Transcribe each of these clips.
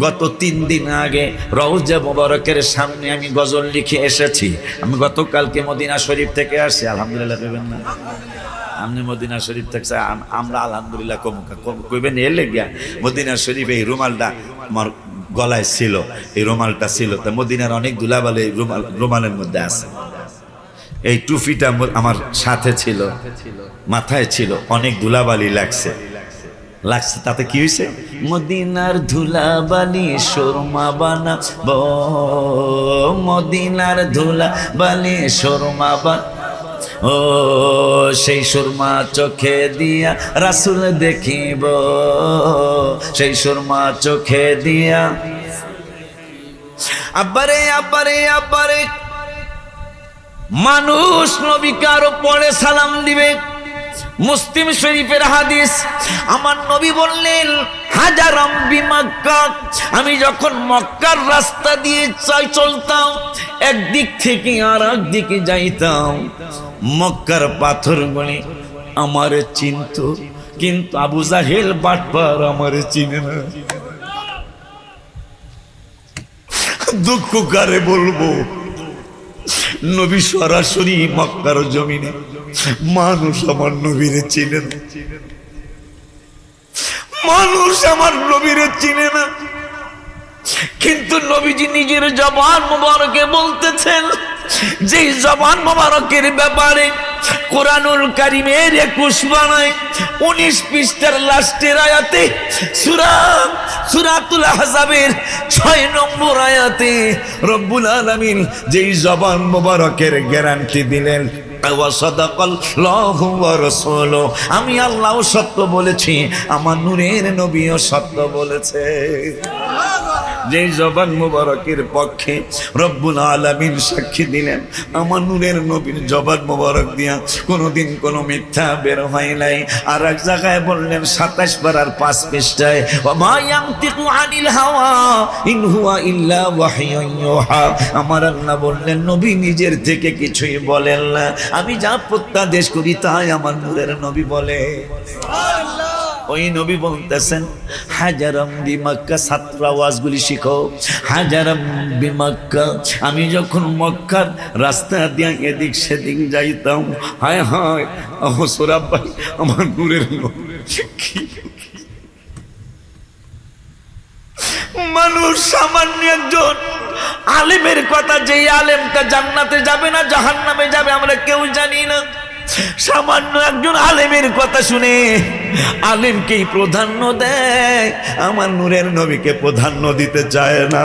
গত তিন দিন আগে রৌজা মোবারকের সামনে আমি গজল লিখে এসেছি। আমি গতকালকে মদিনা শরীফ থেকে আসছি, আলহামদুলিল্লাহ কইবেন না। আপনি মদিনা শরীফ থেকে আম- আমরা আলহামদুলিল্লাহ কম কইবেন এর লেগিয়া? মদিনা শরীফ এই রুমালটা আমার গলায় ছিল, এই রুমালটা ছিল। তা মদিনার অনেক দুলাবাল এই রুমাল রুমালের মধ্যে আছে। এই টুপিটা আমার- সাথে ছিল, মাথায় ছিল, অনেক ধুলাবালি লাগছে। লাগছে তাতে কি হয়েছে মদিনার ধুলাবালি শর্মা বানা, ব, মদিনার ধুলাবালি শর্মা বান। ও, সেই সুরমা চোখে দিয়া রাসুল দেখিব, সেই সুরমা চোখে দিয়া। আব্বারে আব্বারে আব্বারে, মানুষ নবীকে আরও পরে সালাম দিবে। মুসলিম শরীফের হাদিস। আমার নবী বললেন বিমাক্কা আমি যখন মক্কার রাস্তা দিয়ে চাই চলতাম, একদিক থেকে আর একদিকে যাইতাম। মক্কার পাথর পাথরগুলি আমার চিনত, কিন্তু আবু জাহেল বাটপার আমার চিনে না। দুঃখ কারে বলব? নবী সরাসরি মক্কার জমিনে। মানুষ আমার নবীরে চিনে না। মানুষ আমার নবীরে চিনে না। কিন্তু নবীজি নিজের জবান মুবারকে বলতেছেন যে জবান মোবারকের ব্যাপারে কোরআনুল কারিমের একুশ বানায়, উনিশ পৃষ্ঠার লাস্টের আয়াতে, সুরা, সুরাতুল আহজাবের ছয় নম্বর আয়াতে রব্বুল আলামিন যেই জবান মোবারকের গ্যারান্টি দিলেন। আমি আল্লাহ সত্য বলেছি, আমার নূরের নবীও সত্য বলেছে যে জবান মুবারকের পক্ষে রব্বুল আলামিন সাক্ষী দিলেন, আমার নূরের নবীর জবান মুবারক দিয়া কোনোদিন কোনো মিথ্যা বের হয় নাই। আর এক জায়গায় বললেন, সাতাশ পারার পাঁচ আমার বললেন, নবী নিজের থেকে কিছুই বলেন না। আমি যা প্রত্যাদেশ করি তাই আমার নূরের নবী বলে। ওই নবী বলতেছেন, হাজারাম বিমাক্কা ছাত্র আওয়াজগুলি শিখো। হাজারাম বিমাক্কা, আমি যখন মক্কার রাস্তা দিয়ে এদিক সেদিক যাইতাম, হায় হায় ও সোরাব ভাই আমার নূরের মানুষ সামান্য একজন আলেমের কথা যে আলেমটা জান্নাতে যাবে না, জাহান্নামে যাবে, আমরা কেউ জানি না। সামান্য একজন আলেমের কথা শুনে আলেমকেই প্রাধান্য দেয়। আমার নূরের নবীকে প্রাধান্য দিতে চায় না।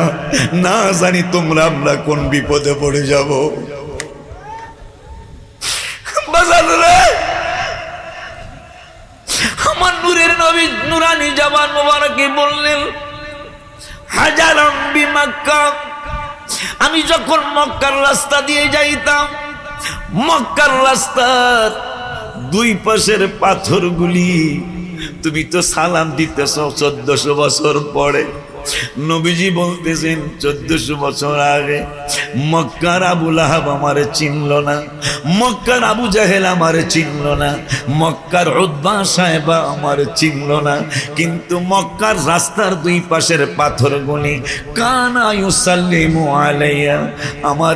না জানি তোমরা আমরা কোন বিপদে পড়ে যাব। আমার নূরের নবী নুরানি জবান মোবারকে বললেন বিমাক্কা। আমি যখন মক্কার রাস্তা দিয়ে যাইতাম মক্কার রাস্তার দুই পাশের পাথরগুলি, তুমি তো সালাম দিতেছ চোদ্দশো বছর পরে। নবীজি বলতেছেন, চোদ্দশো বছর আগে মক্কার আবুল আহাব আমারে চিনল না, মক্কার আবু জাহেল আমারে চিনল না, মক্কার উদ্বা সাহেবা আমারে চিনল না, কিন্তু মক্কার রাস্তার দুই পাশের পাথরগুলি, কানা ইউসাল্লিমু আলাইয়া আমার